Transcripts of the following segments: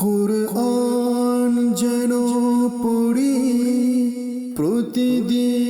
কোরআন যেন পড়ি প্রতিদিন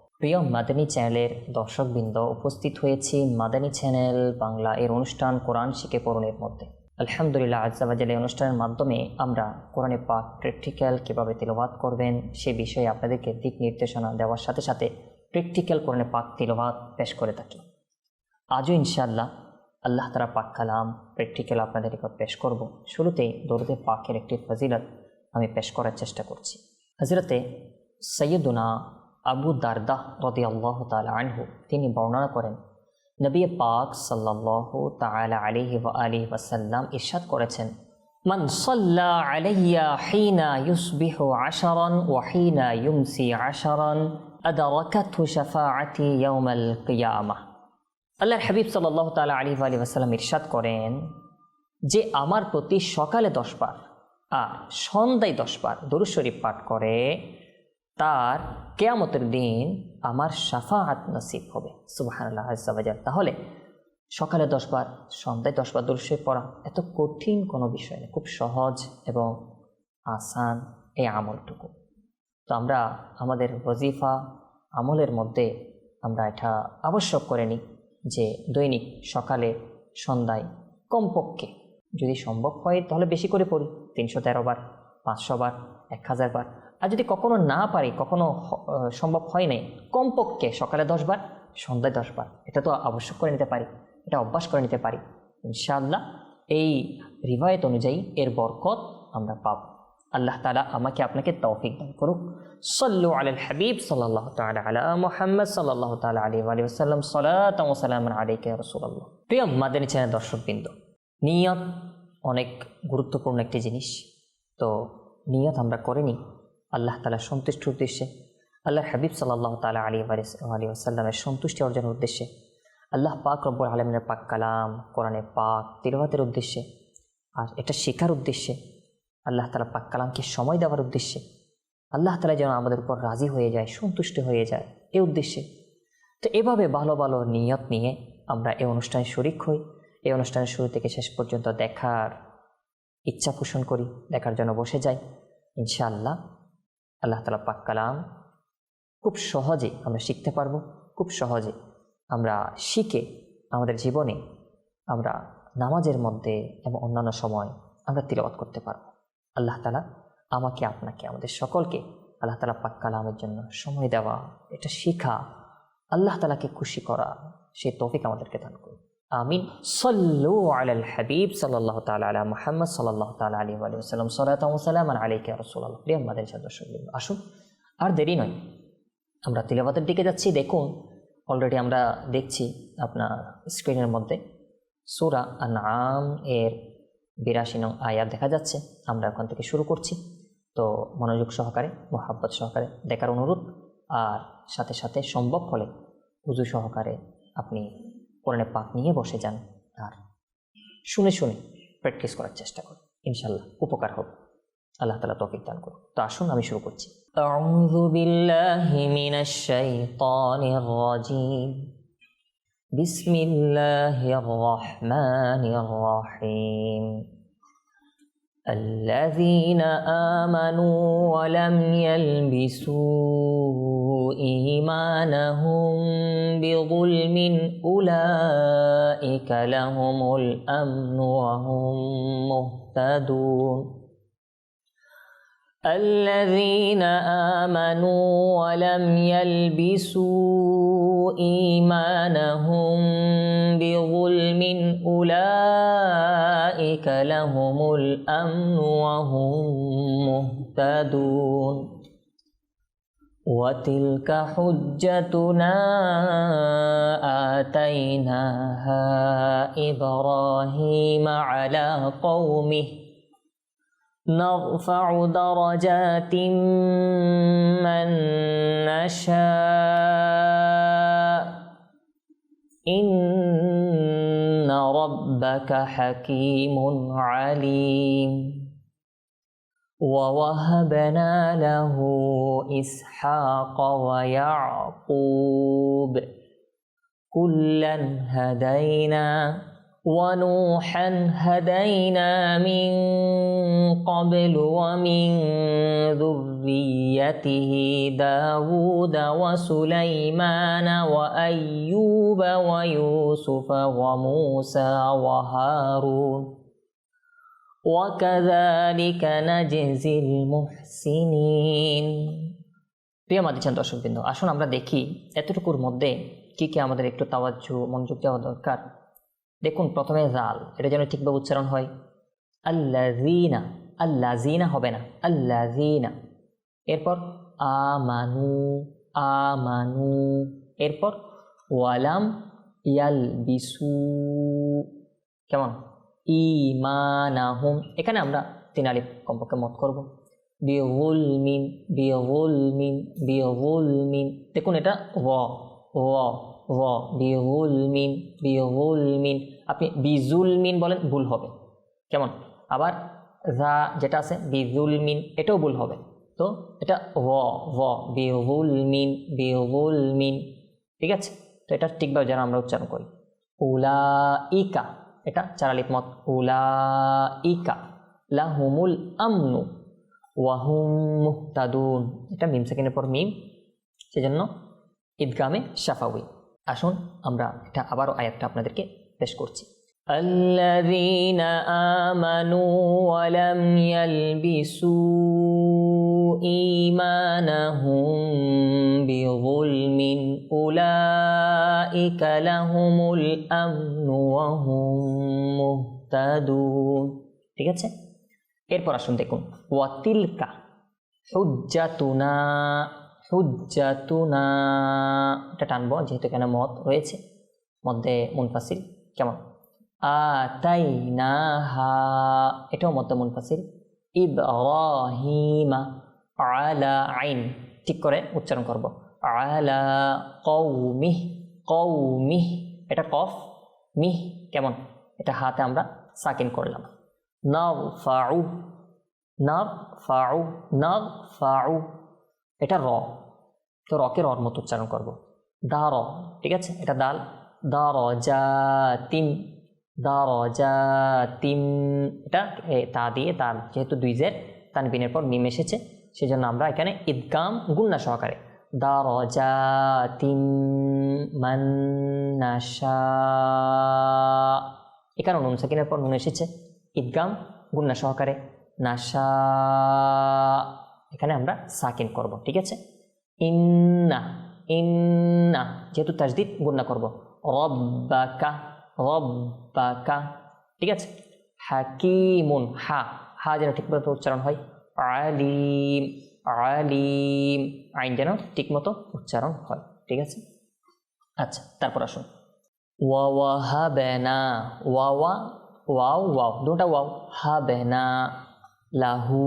প্রিয় মাদানী চ্যানেলের দর্শকবৃন্দ, উপস্থিত হয়েছি মাদানী চ্যানেল বাংলা এর অনুষ্ঠান কোরআন শিখে পড়নের মধ্যে। আলহামদুলিল্লাহ আজাবাজাল এই অনুষ্ঠানের মাধ্যমে আমরা কোরআনে পাক প্র্যাকটিক্যাল কীভাবে তিলবাত করবেন সে বিষয়ে আপনাদেরকে দিক নির্দেশনা দেওয়ার সাথে সাথে প্র্যাকটিক্যাল কোরআনে পাক তিলবাত পেশ করে থাকি। আজও ইনশাআল্লাহ আল্লাহ তারা পাক কালাম প্র্যাকটিক্যাল আপনাদের নিকট পেশ করব। শুরুতেই দরুদে পাকের একটি ফজিলত আমি পেশ করার চেষ্টা করছি। হজরতে সৈয়দুনা আবু দারদাহ রদি আল্লাহ তালা আনহু, তিনি বর্ণনা করেন, নবী পাক আলাইহি ওয়া আলিহি ওয়াসাল্লাম ইরশাদ করেছেন, মান সাল্লা আলাইয়া হিনা ইউসবিহু আশারান ওয়া হিনা ইউমসি আশারান আদারাকাতহু শাফাআতি ইয়াউমাল কিয়ামাহ আল্লাহর হাবিব সাল্লাহ তালা আলী আলী ওয়াসাল্লাম ইরশাদ করেন যে, আমার প্রতি সকালে দশবার আর সন্ধ্যায় দশবার দরুদ শরীফ পাঠ করে তার কেয়ামতের দিন আমার সাফাহাত নসিব হবে। সুবাহান্লাহ তাহলে সকালে দশবার সন্ধ্যায় দশবার দরুদ শরীফ পড়া এত কঠিন কোনো বিষয় নেই খুব সহজ এবং আসান এই আমলটুকু। তো আমরা আমাদের ওজিফা আমলের মধ্যে আমরা এটা আবশ্যক করে নিই যে দৈনিক সকালে, সন্ধ্যায়, কমপক্ষে যদি সম্ভব হয় তাহলে বেশি করে পড়ি। তিনশো তেরো বার, পাঁচশো বার, এক হাজার বার। আর যদি কখনো না পারি, কখনো সম্ভব হয় নাই, কমপক্ষে সকালে দশ বার, সন্ধ্যায় দশ বার, এটা তো আবশ্যক করে নিতে পারি, এটা অভ্যাস করে নিতে পারি, ইনশাআল্লাহ এই রিবায়ত অনুযায়ী এর বরকত আমরা পাব। আল্লাহ তালা আমাকে আপনাকে তৌফিক দান করুক। সল্লু আল হাবিব সাল্লাহ তালা আলা মোহাম্মদ সাল্লাহ তালা আলী আলী ওসাল্লাম সালাম আলিকে রসুল্লাহ প্রিয় মাদানী চ্যানেল দর্শকবৃন্দ, নিয়ত অনেক গুরুত্বপূর্ণ একটি জিনিস। তো নিয়ত আমরা করিনি আল্লাহ তালা সন্তুষ্টির উদ্দেশ্যে আল্লাহ হাবিব সাল্লাহ তালা আলী আলী আসাল্লামের সন্তুষ্টি অর্জনের উদ্দেশ্যে, আল্লাহ পাক রব্বুল আলমিনের পাক কালাম, কোরআনে পাক তিলবাতের উদ্দেশ্যে আর এটা শেখার উদ্দেশ্যে, আল্লাহ তালা পাক কালামকে সময় দেওয়ার উদ্দেশ্যে, আল্লাহ তালা যেন আমাদের উপর রাজি হয়ে যায়, সন্তুষ্ট হয়ে যায় এ উদ্দেশ্যে। তো এভাবে ভালো ভালো নিয়ত নিয়ে আমরা এই অনুষ্ঠানে শরিক হই এই অনুষ্ঠানের শুরু থেকে শেষ পর্যন্ত দেখার ইচ্ছা পোষণ করি, দেখার জন্য বসে যাই, ইনশাআল্লাহ। আল্লাহ তালা পাক কালাম খুব সহজে আমরা শিখতে পারব, খুব সহজে আমরা শিখে আমাদের জীবনে আমরা নামাজের মধ্যে এবং অন্যান্য সময় আমরা তিলবাত করতে পারব। আল্লাহ তালা আমাকে, আপনাকে, আমাদের সকলকে আল্লাহ তালা পাক কালামের জন্য সময় দেওয়া, এটা শেখা, আল্লাহ তালাকে খুশি করা সেই তৌফিক আমাদেরকে দান করুন। আমিন। সল্লু আলাল হাবিব সাল্লাহ তালা আলা মোহাম্মদ সাল্লাহ তালা আলী আলী সাল্লাম আলাইকে রসুল্লাহ প্রিয় আমাদের দর্শক আসুন। আর দেরি নয়। আমরা তিলাবাতের দিকে যাচ্ছি। দেখুন অলরেডি আমরা দেখছি আপনার স্ক্রিনের মধ্যে সুরা আনআম এর বিরাশি নং আয়াত দেখা যাচ্ছে। আমরা ওখান থেকে শুরু করছি। তো মনোযোগ সহকারে, মোহাব্বত সহকারে দেখার অনুরোধ। আর সাথে সাথে সম্ভব হলে উজু সহকারে আপনি কোরআনে পাক নিয়ে বসে যান আর শুনে শুনে প্র্যাকটিস করার চেষ্টা করুন ইনশাল্লাহ উপকার হবে আল্লাহ তালা তৌফিক দান করুন তো আসুন আমি শুরু করছি أعوذ بالله من الشيطان الرجيم بسم الله الرحمن الرحيم الذين آمنوا ولم يلبسوا إيمانهم بظلم أولئك لهم الأمن وهم مهتدون. الذين آمنوا ولم يلبسوا إيمانهم بظلم أولئك لهم الأمن وهم مهتدون. وتلك حجتنا آتيناها إبراهيم على قومه نرفع درجات من نشاء إن ربك حكيم عليم ووهبنا له إسحاق ويعقوب كلا هدينا ونوحا هدينا من قبل ومن ذريته داود وسليمان وأيوب ويوسف وموسى وهارون وكذلك نجزي المحسنين প্রিয় মাদিচান দর্শকবৃন্দ আসুন আমরা দেখি এতটুকুর মধ্যে কি কি আমাদের একটু তাওয়াজ্জু মনোযোগ দেওয়া দরকার দেখুন প্রথমে জাল এটা যেন ঠিকভাবে উচ্চারণ হয় আল্লাজিনা আল্লাজিনা হবে না আল্লাজিনা এরপর আমানু আমানু এরপর ওয়ালাম ইয়াল বিসু কেমন ইমানাহুম এখানে আমরা তিন আলিফ কমপক্ষে মত করব। বিহুল মিন বিহুল মিন বিহুল মিন দেখুন এটা ও ও ও মিন বিহুল মিন আপনি বিজুল মিন বলেন, ভুল হবে। কেমন? আবার যা যেটা আছে বিজুল মিন এটাও ভুল হবে। তো এটা ও ও বিহুল মিন বিহুল মিন ঠিক আছে? তো এটা ঠিকভাবে যেন আমরা উচ্চারণ করি। উলা ইকা এটা চারালিপ মত উলা ইকা লাহুমুল আমনু ওয়াহুম মুহতাদুন এটা মিম সেকেন্ডের পর মিম সেজন্য ঈদগামে শাফাউই আসুন আমরা এটা আবারও আয়াতটা আপনাদেরকে পেশ করছি الذين آمنوا ولم يلبسوا إيمانهم بظلم أولئك لهم الأمن وهم مهتدون ঠিক আছে এরপর আসুন দেখুন ওয়াতিলকা হুজ্জাতুনা হুজ্জাতুনা এটা টানবো যেহেতু এখানে মত রয়েছে মধ্যে মুনফাসিল কেমন আতাইনাহা এটাও মধ্যে মুনফাসিল ইব্রাহিমা আলা আইন। ঠিক করে উচ্চারণ করব। আলা কৌমিহ কৌমিহ এটা কফ মিহ কেমন? এটা হাতে আমরা সাকিন করলাম। নব ফাউ নব ফাউ নব ফাউ এটা র। তো রকে রর মতো উচ্চারণ করব। দা র ঠিক আছে? এটা দাল। দা র যা তিম দা র যা তিম এটা তা দিয়ে তার যেহেতু দুই জের, তানবিনের পর মিম এসেছে। সেজন্য আমরা এখানে ঈদগাম গুন্না সহকারে। দা র যা তিম এখানে নুন সাকিনের পর নুন এসেছে। ঈদগাম গুন্না সহকারে নাসা এখানে আমরা সাকিন করব, ঠিক আছে? ইন্না ইন্না, যেহেতু তাজদিদ গুন্না করব। রব্বাকা রব্বাকা, ঠিক আছে? হাকিমুন, হা হা যেন ঠিকমতো উচ্চারণ হয়। আলিম আলিম। আইন যেন ঠিকমতো উচ্চারণ হয়, ঠিক আছে? আচ্ছা তারপর আসুন। ওয়া হাবেনা ওয়াওয়া, ওয়াও ওয়াও, দুটা ওয়াও। হাবেনা, লাহু,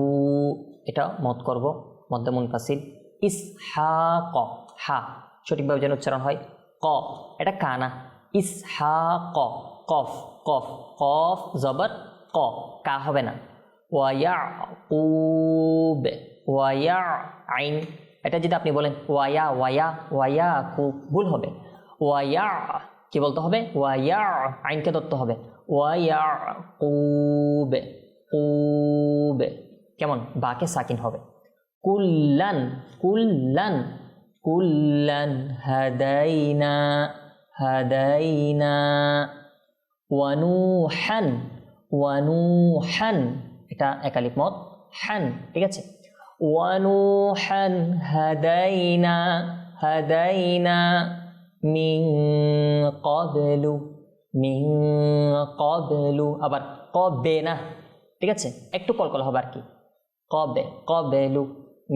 এটা মত করব মধ্যে মুনফাসিল। ইস হা ক হা সঠিকভাবে যেন উচ্চারণ হয়, ক, এটা কানা ইস হা ক কফ কফ কফ, জবর, ক, কা হবে না। ওয়াইয়া কুব ওয়াইয়া আইন এটা যদি আপনি বলেন, ওয়াইয়া ওয়াইয়া ওয়াইয়া কু ভুল হবে। ওয়াইয়া, কি বলতে হবে? ওয়াইয়া, আইনকে ধরতে হবে। ওয়াইয়া কুবে কুবে, কেমন? বাকে সাকিন হবে। কুল্লান কুল্লান কুল্লান হাদাইনা হাদাইনা, ওয়ানুহান ওয়ানুহান। এটা একালিক মত হান ঠিক আছে ونوحا هدينا هدينا من قبل من قبل আবার কবে না ঠিক আছে একটু কলকল হবে আর কি কবে কবেলু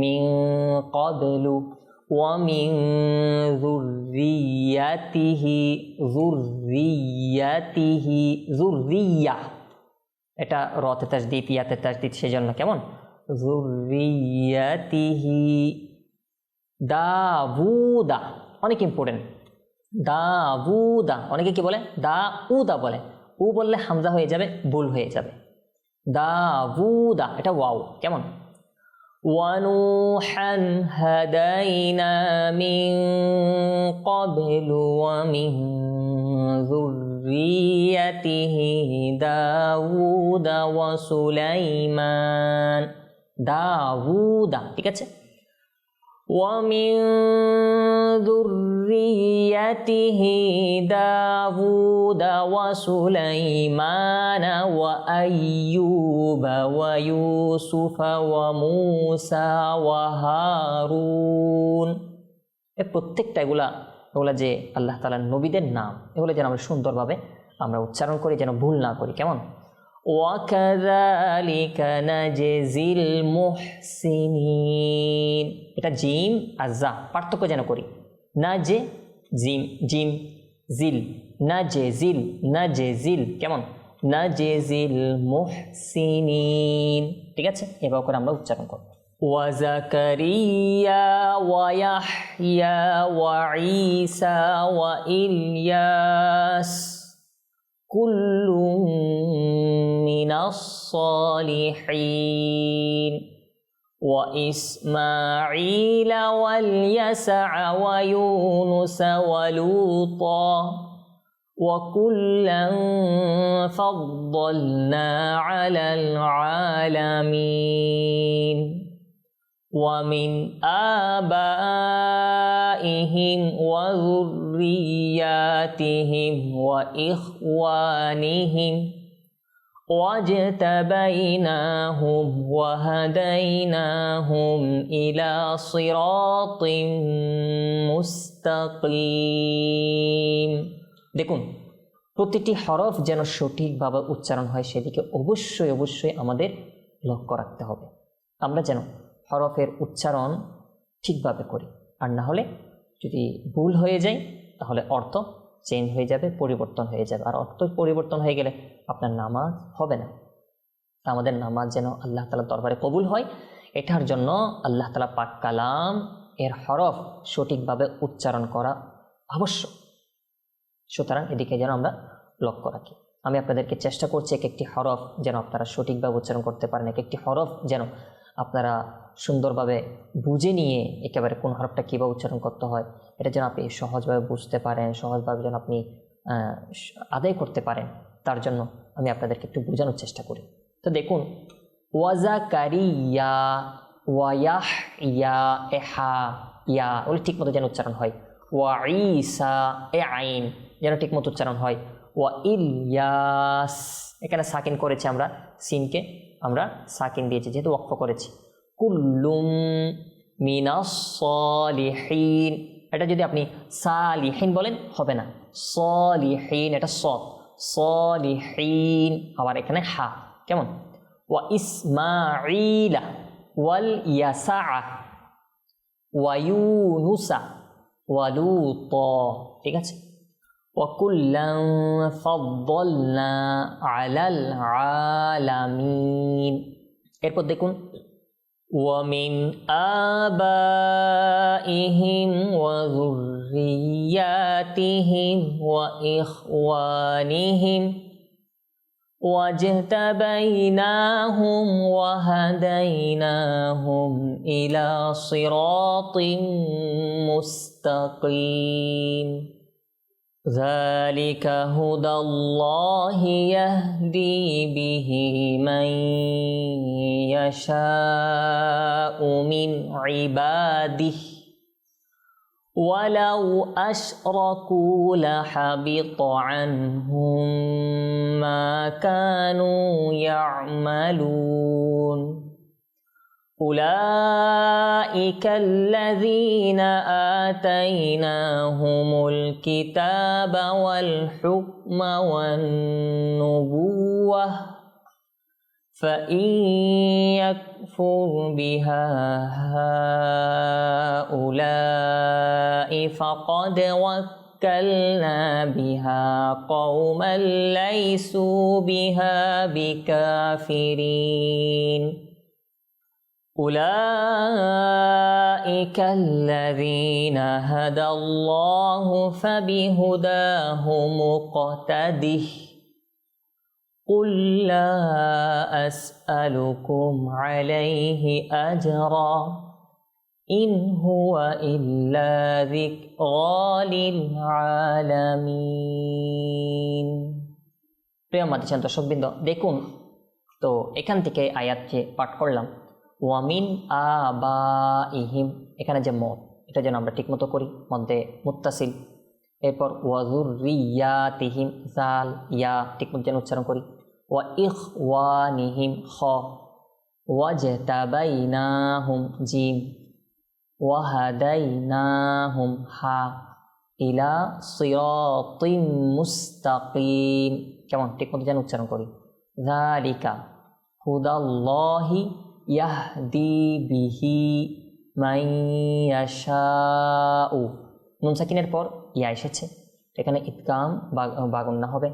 মিন কবেলু ومن ذريته ذريته ذرية এটা রতে দিত ইয়াতে তাজদিদ, সেজন্য কেমন? যুররিয়াতিহি দাবুদা অনেক ইম্পর্টেন্ট দাবুদা অনেকে কি বলে? দা উদা বলে। উ বললে হামজা হয়ে যাবে বুল হয়ে যাবে। দাবুদা এটা ওয়াও। কেমন? ونوحا هدينا من قبل ومن ذريته داوود وسليمان داوود ঠিক আছে ومن ذريته داوود وسليمان وأيوب ويوسف وموسى وهارون এর প্রত্যেকটা এগুলা এগুলা যে আল্লাহ তালার নবীদের নাম এগুলো যেন আমরা সুন্দরভাবে আমরা উচ্চারণ করি যেন ভুল না করি কেমন وكذلك نجزي المحسنين এটা জিম আর জা পার্থক্য যেন করি না যে জিম জিম জিল না যে জিল না যে জিল কেমন না যে জিল মুহসিনিন ঠিক আছে এবার করে আমরা উচ্চারণ করব وزكريا ويحيى وعيسى وإلياس كل من الصالحين. وإسماعيل واليسع ويونس ولوطا وكلا فضلنا على العالمين. ومن آبائهم وذرياتهم وإخوانهم واجتبيناهم وهديناهم إلى صراط مستقيم দেখুন প্রতিটি হরফ যেন সঠিকভাবে উচ্চারণ হয় সেদিকে অবশ্যই অবশ্যই আমাদের লক্ষ্য রাখতে হবে আমরা যেন হরফের উচ্চারণ ঠিকভাবে করি আর না হলে যদি ভুল হয়ে যায় তাহলে অর্থ চেঞ্জ হয়ে যাবে, পরিবর্তন হয়ে যাবে। আর অর্থ পরিবর্তন হয়ে গেলে আপনার নামাজ হবে না। আমাদের নামাজ যেন আল্লাহ তালার দরবারে কবুল হয়, এটার জন্য আল্লাহ তালা পাক কালাম এর হরফ সঠিকভাবে উচ্চারণ করা আবশ্যক। সুতরাং এদিকে যেন আমরা লক্ষ্য রাখি। আমি আপনাদেরকে চেষ্টা করছি এক একটি হরফ যেন আপনারা সঠিকভাবে উচ্চারণ করতে পারেন। এক একটি হরফ যেন আপনারা সুন্দরভাবে বুঝে নিয়ে একেবারে কোন হরফটা কীভাবে উচ্চারণ করতে হয় এটা যেন আপনি সহজভাবে বুঝতে পারেন, সহজভাবে যেন আপনি আদায় করতে পারেন, তার জন্য আমি আপনাদেরকে একটু বোঝানোর চেষ্টা করি। তো দেখুন, ওয়াজা কারিয়া ওয়ায়াহ ইয়া এহা, ইয়া, ওগুলো ঠিক মতো যেন উচ্চারণ হয়। ওয়া ইসা এ আইন যেন ঠিক মতো উচ্চারণ হয়। ওয়া ইলিয়াস এখানে সাকিন করেছি আমরা, সিনকে আমরা সাকিন দিয়েছি, যেহেতু ওয়াক্ফ করেছি। কুল্লুম মিনাস সলিহিন এটা যদি আপনি সালিহিন বলেন হবে না সলিহিন এটা সৎ সলিহিন আবার এখানে হা কেমন ওয়া ইসমাইলা ওয়াল ইয়াসা ওয়ায়ুনুসা ওয়ালুত ঠিক আছে وكلا فضلنا على العالمين এরপর দেখুন ومن آبائهم وذرياتهم وإخوانهم واجتبيناهم وهديناهم إلى صراط مستقيم. ذلك هدى الله يهدي به من يشاء من عباده ولو أشركوا لحبط عنهم ما كانوا يعملون أولئك الذين آتيناهم الكتاب والحكم والنبوة فإن يكفر بها هؤلاء فقد وكلنا بها قوما ليسوا بها بكافرين. أولئك الذين هدى الله فبهداه مقتده قل لا أسألكم عليه أجرا إن هو إلا ذكرى للعالمين প্রিয় মাদিচান দর্শকবৃন্দ দেখুন তো এখান থেকে আয়াত যে পাঠ করলাম ওয়ামিন আ বা ইহিম এখানে যে মত, এটা যেন আমরা ঠিকমতো করি মধ্যে মুত্তাসিল। এরপর ওয়াজুর রিয়া তিহিম জাল, ইয়া, ঠিকমতো যেন উচ্চারণ করি। ওয়া ইখ ওয়া নিহিম খ ওয়াজতাবাইনাহুম জিম ওয়াহাদাইনাহুম হা। ইলা সিরাতিম মুস্তাকিম। কেমন? ঠিকমতো যেন উচ্চারণ করি। যালিকা, হুদাল্লাহি ইয়াহদি বিহি মাইয়াশাউ নুন সাকিনের পর ইয়া এসেছে। এখানে ইতকাম বাগুন্না হবে।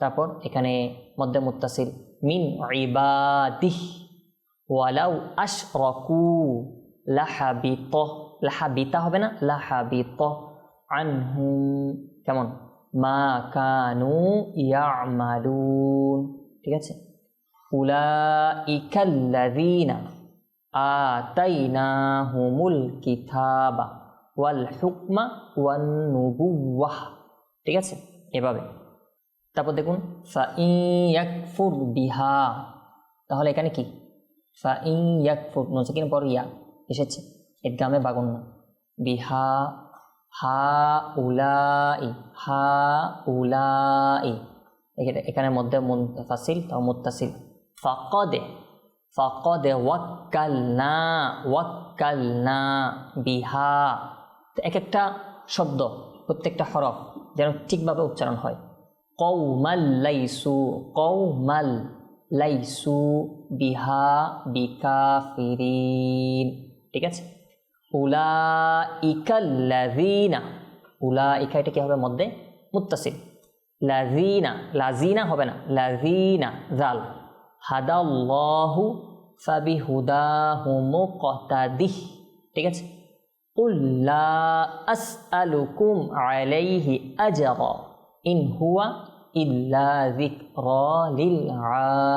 তারপর এখানে মধ্যে মুত্তাসিল, মিন ইবাদিহ ওয়ালাউ আশরাকু লাহাবিত লাহাবিতা হবে না লাহাবিত আনহুম কেমন? মা কানু ইয়ামালুন ঠিক আছে? উলাইকাল্লাযীনা আতাইনাহুমুল কিতাবা ওয়াল হুকমা ওয়ান নুবুওয়াহ। ঠিক আছে? এভাবে। তারপর দেখুন, ফাইয়াকফুর বিহা। তাহলে এখানে কি? ফাইয়াকফুর নসিকিন পর ইয়া এসেছে। ঈদগামে বাগুন না। বিহা, হা উলাই হা উলাই। এখানে মধ্যে ফাসিল, তাও মুত্তাসিল। ফাকদে ফাকদে ওয়াক্কালনা ওয়াক্কালনা বিহা। এক একটা শব্দ, প্রত্যেকটা হরফ যেন ঠিকভাবে উচ্চারণ হয়। কৌমাল লাইসু কৌমাল লাইসু বিহা বিকা ফিরিন ঠিক আছে? উলা ইকাল্লাযিনা উলা ইকা এটা কি হবে মধ্যে? মুত্তাসিল। লাযিনা লাজিনা হবে না, লাযিনা জাল হাদাল্লাহু ফাবি হুদাহুমু কতাদিহ ঠিক আছে? উল্লা আসআলুকুম আলাইহি আজরা ইন হুয়া ইল্লা যিকরা লিল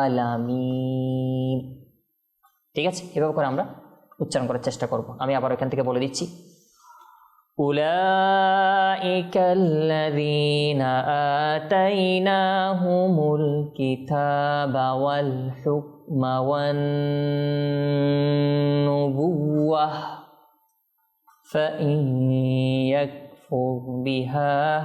আলামিন। ঠিক আছে? এভাবে করে আমরা উচ্চারণ করার চেষ্টা করব। আমি আবার এখান থেকে বলে দিচ্ছি। أولئك الذين آتيناهم الكتاب والحكم والنبوة فإن يكفر بها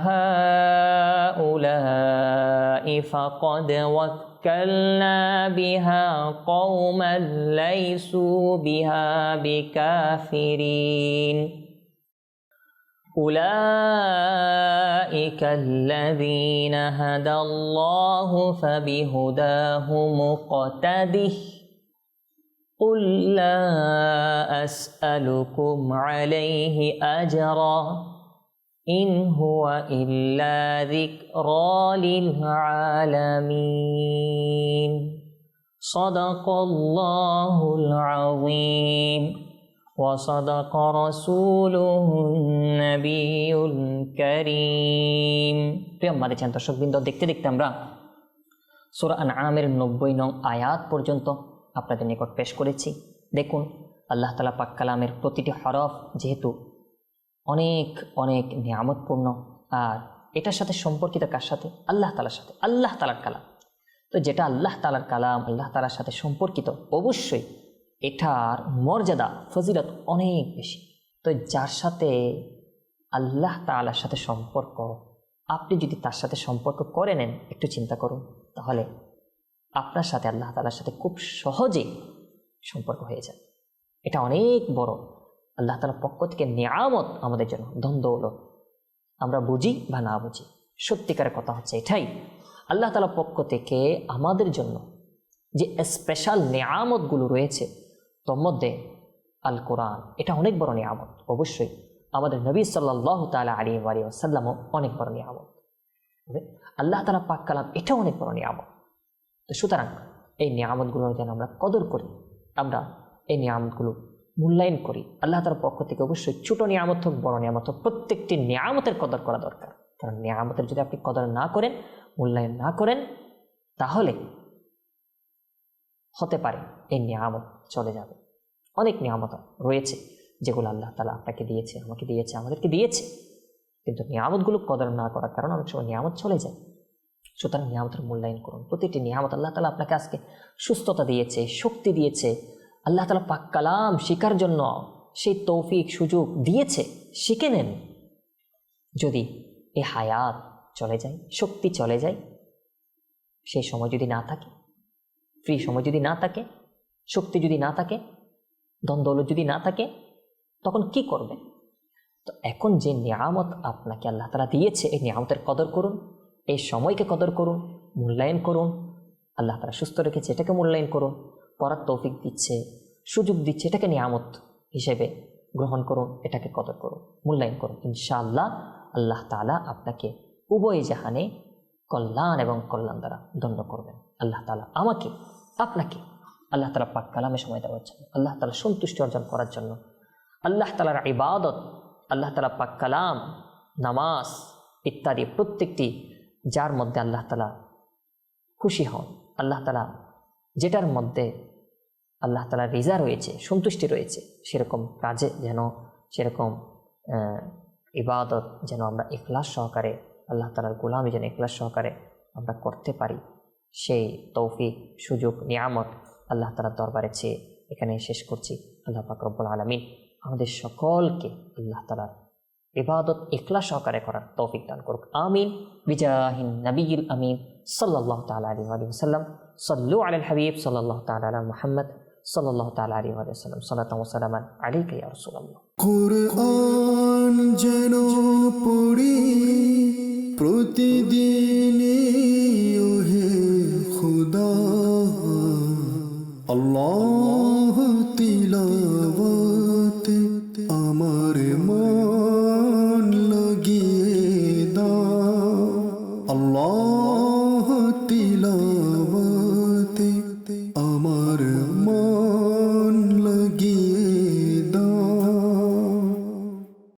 هؤلاء فقد وكلنا بها قوما ليسوا بها بكافرين. أولئك الذين هدى الله فبهداه مقتده. قل لا أسألكم عليه أجرا إن هو إلا ذكرى للعالمين. صدق الله العظيم. وصدق رسوله النبي الكريم প্রিয় মাদিচান দর্শকবৃন্দ দেখতে দেখতে আমরা সুরা আন আমের নব্বই নং আয়াত পর্যন্ত আপনাদের নিকট পেশ করেছি দেখুন আল্লাহ তালা পাক কালামের প্রতিটি হরফ যেহেতু অনেক অনেক নিয়ামতপূর্ণ আর এটার সাথে সম্পর্কিত কার সাথে আল্লাহ তালার সাথে আল্লাহ তালার কালাম তো যেটা আল্লাহ তালার কালাম আল্লাহ তালার সাথে সম্পর্কিত অবশ্যই এটার মর্যাদা, ফজিলত অনেক বেশি। তো যার সাথে আল্লাহ তালার সাথে সম্পর্ক, আপনি যদি তার সাথে সম্পর্ক করে নেন, একটু চিন্তা করুন, তাহলে আপনার সাথে আল্লাহ তালার সাথে খুব সহজে সম্পর্ক হয়ে যায়। এটা অনেক বড়। আল্লাহ তালার পক্ষ থেকে নিয়ামত আমাদের জন্য দ্বন্দ্ব আমরা বুঝি বা না বুঝি, সত্যিকারের কথা হচ্ছে এটাই। আল্লাহ তালার পক্ষ থেকে আমাদের জন্য যে স্পেশাল নিয়ামতগুলো রয়েছে তোর মধ্যে আল কোরআন এটা অনেক বড় নিয়ামত, অবশ্যই। আমাদের নবী সাল্লাহ তালা আলী আলী আসাল্লামও অনেক বড় নিয়ামত। আল্লাহ তালা পাক কালাম এটা অনেক বড় নিয়ামত। তো সুতরাং এই নিয়ামতগুলোর যেন আমরা কদর করি, আমরা এই নিয়ামতগুলো মূল্যায়ন করি, আল্লাহ তালার পক্ষ থেকে অবশ্যই ছোট নিয়ামত হোক, বড় নিয়ামত হোক, প্রত্যেকটি নিয়ামতের কদর করা দরকার। কারণ নিয়ামতের যদি আপনি কদর না করেন, মূল্যায়ন না করেন, তাহলে হতে পারে এই নিয়ামত চলে যাবে। অনেক নিয়ামত রয়েছে যেগুলো আল্লাহ তালা আপনাকে দিয়েছে, আমাকে দিয়েছে, আমাদেরকে দিয়েছে। কিন্তু নিয়ামতগুলো কদর না করার কারণে অনেক সময় নিয়ামত চলে যায়। সুতরাং নিয়ামতের মূল্যায়ন করুন। প্রতিটি নিয়ামত আল্লাহ তালা আপনাকে আজকে সুস্থতা দিয়েছে, শক্তি দিয়েছে। আল্লাহ তালা পাক কালাম শেখার জন্য সেই তৌফিক, সুযোগ দিয়েছে। শিখে নেন। যদি এ হায়াত চলে যায়, শক্তি চলে যায়, সেই সময় যদি না থাকে ফ্রি সময় যদি না থাকে শক্তি যদি না থাকে দ্বন্দ্ব যদি না থাকে, তখন কি করবে? তো এখন যে নিয়ামত আপনাকে আল্লাহ তালা দিয়েছে, এই নিয়ামতের কদর করুন, এই সময়কে কদর করুন, মূল্যায়ন করুন, আল্লাহ তালা সুস্থ রেখেছে, এটাকে মূল্যায়ন করুন, পড়ার তৌফিক দিচ্ছে, সুযোগ দিচ্ছে, এটাকে নিয়ামত হিসেবে গ্রহণ করুন, এটাকে কদর করুন, মূল্যায়ন করুন। ইনশাআল্লাহ আল্লাহ তালা আপনাকে উভয় জাহানে কল্যাণ এবং কল্যাণ দ্বারা দণ্ড করবেন। আল্লাহ তালা আমাকে, আপনাকে আল্লাহ তালা পাক কালামে সময় দেওয়ার জন্য, আল্লাহ তালা সন্তুষ্টি অর্জন করার জন্য, আল্লাহ তালার ইবাদত, আল্লাহ তালা পাক কালাম, নামাজ ইত্যাদি প্রত্যেকটি যার মধ্যে আল্লাহ তালা খুশি হন, আল্লাহ তালা যেটার মধ্যে আল্লাহ তালা রিজা রয়েছে, সন্তুষ্টি রয়েছে, সেরকম কাজে যেন, সেরকম ইবাদত যেন আমরা ইখলাস সহকারে, আল্লাহ তালার গোলামি যেন ইখলাস সহকারে আমরা করতে পারি, সেই তৌফিক, সুযোগ, নিয়ামত আল্লাহ তালার দরবারে চেয়ে এখানে শেষ করছি। আল্লাহ রব্বুল আলমিন আমাদের সকলকে আল্লাহ তালার ইবাদত ইখলাস সহকারে করার তৌফিক দান করুক। আমিন। বিজাহিন নবীল আমিন। সাল্লাল্লাহু তাআলা আলাইহি ওয়া সাল্লাম। সাল্লু আলাল হাবিব সাল্লাল্লাহু তাআলা আলা মুহাম্মদ আলাইহি ওয়া সাল্লাম। ইয়া রাসূলুল্লাহ। কোরআন যেন পড়ি প্রতিদিন খুদা। اللہ تیلا